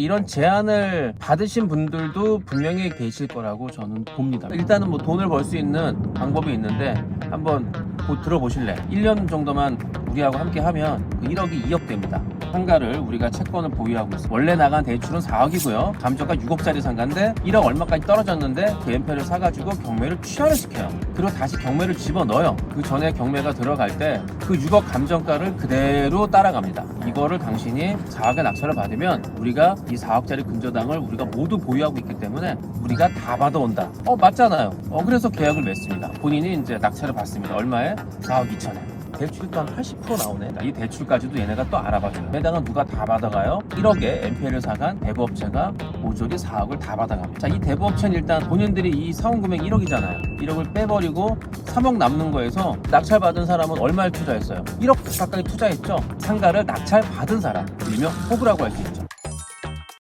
이런 제안을 받으신 분들도 분명히 계실 거라고 저는 봅니다. 일단은 뭐 돈을 벌 수 있는 방법이 있는데 한번 곧 들어보실래? 1년 정도만 우리하고 함께 하면 그 1억이 2억 됩니다. 상가를 우리가 채권을 보유하고 있어. 원래 나간 대출은 4억이고요. 감정가 6억짜리 상가인데 1억 얼마까지 떨어졌는데 그 엠페를 사가지고 경매를 취하를 시켜요. 그리고 다시 경매를 집어 넣어요. 그 전에 경매가 들어갈 때 그 6억 감정가를 그대로 따라갑니다. 이거를 당신이 4억의 낙찰을 받으면 우리가 이 4억짜리 근저당을 우리가 모두 보유하고 있기 때문에 우리가 다 받아온다. 어 맞잖아요. 어 그래서 계약을 맺습니다. 본인이 이제 낙찰을 받습니다. 얼마에? 4억 2천에. 대출도 한 80% 나오네. 이 대출까지도 얘네가 또 알아봐줘요. 게다가 누가 다 받아가요? 1억에 MPL을 사간 대부업체가 모조리 4억을 다 받아갑니다. 자, 이 대부업체는 일단 본인들이 이 사원 금액 1억이잖아요. 1억을 빼버리고 3억 남는 거에서 낙찰 받은 사람은 얼마를 투자했어요? 1억 가까이 투자했죠. 상가를 낙찰 받은 사람, 일명 호구라고 할 수 있죠.